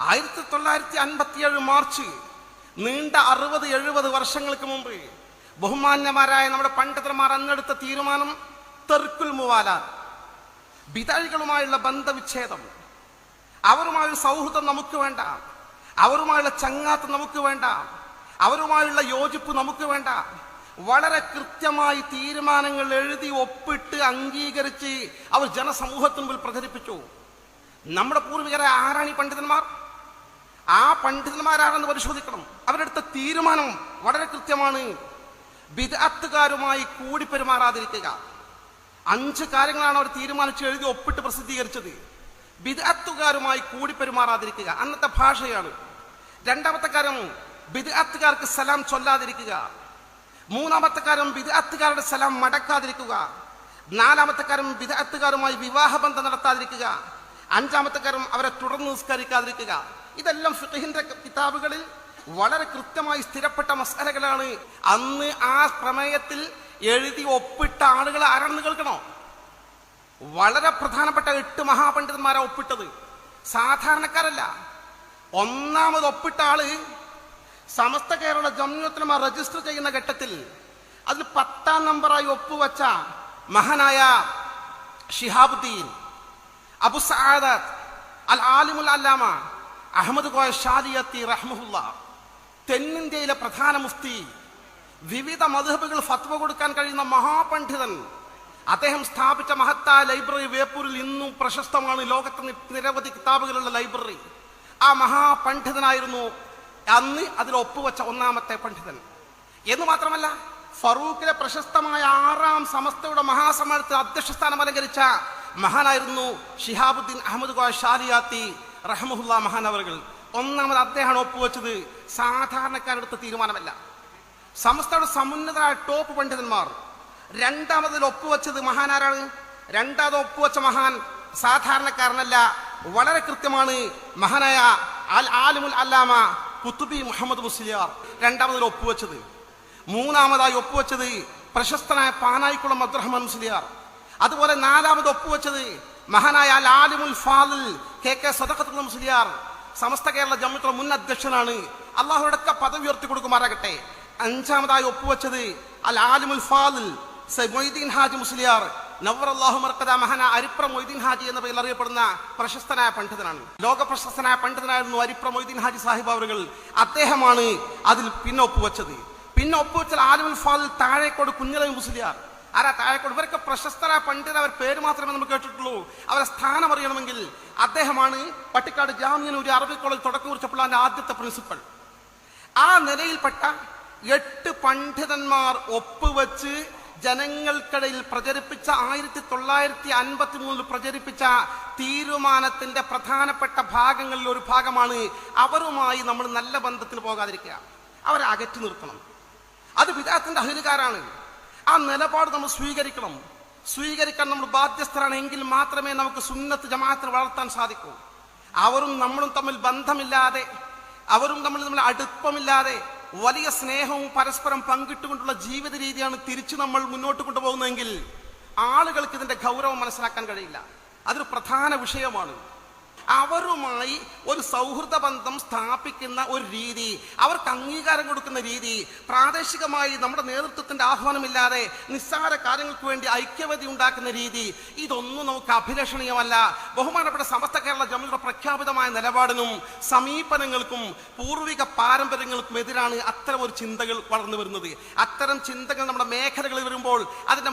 ആയിരത്തി തൊള്ളായിരത്തി അൻപത്തിയേഴ് മാർച്ച് നീണ്ട അറുപത് എഴുപത് വർഷങ്ങൾക്ക് മുമ്പ് ബഹുമാന്യമാരായ നമ്മുടെ പണ്ഡിതന്മാർ അന്നെടുത്ത തീരുമാനം തെർക്കുൽ മുവാല. ബിതാഴികളുമായുള്ള ബന്ധവിച്ഛേദം അവരുമായുള്ള സൗഹൃദം നമുക്ക് വേണ്ട അവരുമായുള്ള ചങ്ങാത്ത് നമുക്ക് വേണ്ട അവരുമായുള്ള യോജിപ്പ് നമുക്ക് വേണ്ട. വളരെ കൃത്യമായി തീരുമാനങ്ങൾ എഴുതി ഒപ്പിട്ട് അംഗീകരിച്ച് അവർ ജനസമൂഹത്തിന് മുമ്പിൽ പ്രചരിപ്പിച്ചു. നമ്മുടെ പൂർവികരെ ആരാണി പണ്ഡിതന്മാർ ആ പണ്ഡിതന്മാരാണെന്ന് പരിശോധിക്കണം. അവരെടുത്ത തീരുമാനം വളരെ കൃത്യമാണ്. വിദഗ്ധകാരുമായി കൂടി പെരുമാറാതിരിക്കുക. അഞ്ച് കാര്യങ്ങളാണ് അവർ തീരുമാനിച്ച് എഴുതി ഒപ്പിട്ട് പ്രസിദ്ധീകരിച്ചത്. വിദഗ്ധകാരുമായി കൂടി പെരുമാറാതിരിക്കുക. അന്നത്തെ ഭാഷയാണ്. രണ്ടാമത്തെ കാര്യം വിദഗ്ധകാർക്ക് സലാം ചൊല്ലാതിരിക്കുക. മൂന്നാമത്തെ കാര്യം വിദഗ്ധകാരുടെ സലാം മടക്കാതിരിക്കുക. നാലാമത്തെ കാര്യം വിദഗ്ധകാരുമായി വിവാഹബന്ധം നടത്താതിരിക്കുക. അഞ്ചാമത്തെ കാര്യം അവരെ തുടർന്ന് നിസ്കരിക്കാതിരിക്കുക. ഇതെല്ലാം ഫിഖിന്റെ കിതാബുകളിൽ വളരെ കൃത്യമായി സ്ഥിരപ്പെട്ട മസാലകളാണ്. അന്ന് ആ പ്രമേയത്തിൽ എഴുതി ഒപ്പിട്ട ആളുകൾ ആരാണെന്ന് കേൾക്കണോ? വളരെ പ്രധാനപ്പെട്ട എട്ട് മഹാപണ്ഡിതന്മാരാ ഒപ്പിട്ടത്. സാധാരണക്കാരല്ല. ഒന്നാമത് ഒപ്പിട്ട ആൾ സമസ്ത കേരള ജമ്യത്തിനുമ രജിസ്റ്റർ ചെയ്യുന്ന ഘട്ടത്തിൽ അതിൽ പത്താം നമ്പറായി ഒപ്പുവച്ച മഹാനായ ഷിഹാബുദ്ദീൻ. അബു സആദത്ത് അൽ ആലിമുൽ അല്ലാമ അഹമ്മദ് കോയ ഷാദിയത്തി റഹ്മുല്ല തെന്നിന്ത്യയിലെ പ്രധാന മുഫ്തി വിവിധ മധുഹബുകൾ ഫത്വ കൊടുക്കാൻ കഴിയുന്ന മഹാപണ്ഡിതൻ അദ്ദേഹം സ്ഥാപിച്ച മഹത്തായ ലൈബ്രറി വേപ്പൂരിൽ ഇന്നും പ്രശസ്തമാണ്. ലോകത്ത് നിരവധി കിതാബുകളുള്ള ലൈബ്രറി. ആ മഹാപണ്ഡിതനായിരുന്നു അന്ന് അതിൽ ഒപ്പുവച്ച ഒന്നാമത്തെ പണ്ഡിതൻ. എന്ന് മാത്രമല്ല ഫറൂഖിലെ പ്രശസ്തമായ ആറാം സമസ്തയുടെ മഹാസമ്മേളനത്തിൽ അധ്യക്ഷ സ്ഥാനം അലങ്കരിച്ച മഹാനായിരുന്നു ഷിഹാബുദ്ദീൻ അഹമ്മദ് ഖാ ഷാലിയാത്തി റഹമുല്ല മഹാനവറുകൾ. ഒന്നാമത് അദ്ദേഹമാണ് ഒപ്പുവെച്ചത് സാധാരണക്കാരെടുത്ത തീരുമാനമല്ല. സമസ്തയുടെ സമുന്നതരായ ടോപ്പ് പണ്ഡിതന്മാർ. രണ്ടാമതിൽ ഒപ്പുവെച്ചത് മഹാനാരാണ്? രണ്ടാമത് ഒപ്പുവെച്ച മഹാൻ സാധാരണക്കാരനല്ല വളരെ കൃത്യമാണ് മഹാനായ അൽ ആലിമുൽ അല്ലാമ കുത്തുബി മുഹമ്മദ് മുസ്ലിയാർ രണ്ടാമതിൽ ഒപ്പുവെച്ചത്. മൂന്നാമതായി ഒപ്പുവെച്ചത് പ്രശസ്തനായ പാനായിക്കുളം അബ്ദുറഹ്മാൻ മുസ്ലിയാർ. അതുപോലെ നാലാമത് ഒപ്പുവെച്ചത് മഹാനായ ലാലിമുൽ ഫാദിൽ കെ കെ സദഖത്തുൽ മുസ്ലിയാർ സമസ്ത കേരള ജമ്മിത്തുള്ള മുൻ അധ്യക്ഷനാണ്. അള്ളാഹുടൊക്കെ പദവി ഉയർത്തി കൊടുക്കുമാറാകട്ടെ. അഞ്ചാമതായി ഒപ്പുവെച്ചത് അൽ ആലിമുൽ ഫാദിൽ മൊയ്തീൻ ഹാജി മുസ്ലിയാർ. നവർ അള്ളാഹു മർക്കദ മഹാന അരിപ്ര മൊയ്തീൻ ഹാജി എന്ന പേരിൽ അറിയപ്പെടുന്ന പ്രശസ്തനായ പണ്ഡിതനാണ്. ലോക പ്രശസ്തനായ പണ്ഡിതനായിരുന്നു അരിപ്ര മൊയ്തീൻ ഹാജി സാഹിബ് അവരുകൾ അദ്ദേഹമാണ് അതിൽ പിന്നെ ഒപ്പുവെച്ചത്. പിന്നെ ഒപ്പുവെച്ചാൽ ആലിമുൽ ഫാദിൽ താഴേക്കോട് കുഞ്ഞലവി മുസ്ലിയാർ. ആരാ താഴെക്കോട് ഇവരൊക്കെ പ്രശസ്തരായ പണ്ഡിതർ അവർ പേര് മാത്രമേ നമുക്ക് കേട്ടിട്ടുള്ളൂ. അവരെ സ്ഥാനം അറിയണമെങ്കിൽ അദ്ദേഹമാണ് പട്ടിക്കാട് ഒരു അറബി കോളേജ് തുടക്കം കുറിച്ചപ്പോൾ അതിന്റെ ആദ്യത്തെ പ്രിൻസിപ്പൽ. ആ നിലയിൽപ്പെട്ട എട്ട് പണ്ഡിതന്മാർ ഒപ്പുവെച്ച് ജനങ്ങൾക്കിടയിൽ പ്രചരിപ്പിച്ച ആയിരത്തി തൊള്ളായിരത്തി അൻപത്തി മൂന്നിൽ പ്രചരിപ്പിച്ച തീരുമാനത്തിന്റെ പ്രധാനപ്പെട്ട ഭാഗങ്ങളിൽ ഒരു ഭാഗമാണ് അവരുമായി നമ്മൾ നല്ല ബന്ധത്തിൽ പോകാതിരിക്കുക. അവരെ അകറ്റി നിർത്തണം. അത് വിദാത്തിന്റെ അഹിലുകാരാണ് ആ നിലപാട് നമ്മൾ സ്വീകരിക്കണം. സ്വീകരിക്കാൻ നമ്മൾ ബാധ്യസ്ഥരാണ് എങ്കിൽ മാത്രമേ നമുക്ക് സുന്നത്ത് ജമാഅത്തിൽ വളർത്താൻ സാധിക്കൂ. അവരും നമ്മളും തമ്മിൽ ബന്ധമില്ലാതെ അവരും നമ്മൾ തമ്മിൽ അടുപ്പമില്ലാതെ വലിയ സ്നേഹവും പരസ്പരം പങ്കിട്ടുകൊണ്ടുള്ള ജീവിത രീതിയാണ് തിരിച്ചു നമ്മൾ മുന്നോട്ട് കൊണ്ടുപോകുന്നതെങ്കിൽ ആളുകൾക്ക് ഇതിന്റെ ഗൗരവം മനസ്സിലാക്കാൻ കഴിയില്ല. അതൊരു പ്രധാന വിഷയമാണ്. അവരുമായി ഒരു സൗഹൃദ ബന്ധം സ്ഥാപിക്കുന്ന ഒരു രീതി അവർക്ക് അംഗീകാരം കൊടുക്കുന്ന രീതി പ്രാദേശികമായി നമ്മുടെ നേതൃത്വത്തിന്റെ ആഹ്വാനമില്ലാതെ നിസ്സാര കാര്യങ്ങൾക്ക് വേണ്ടി ഐക്യവതി ഉണ്ടാക്കുന്ന രീതി ഇതൊന്നും നമുക്ക് അഭിലഷണീയമല്ല. ബഹുമാനപ്പെട്ട സമസ്ത കേരള ജമ്മിയുടെ പ്രഖ്യാപിതമായ നിലപാടിനും സമീപനങ്ങൾക്കും പൂർവിക പാരമ്പര്യങ്ങൾക്കും എതിരാണ് അത്തരം ഒരു ചിന്തകൾ വളർന്നു വരുന്നത്. അത്തരം ചിന്തകൾ നമ്മുടെ മേഖലകളിൽ വരുമ്പോൾ അതിന്റെ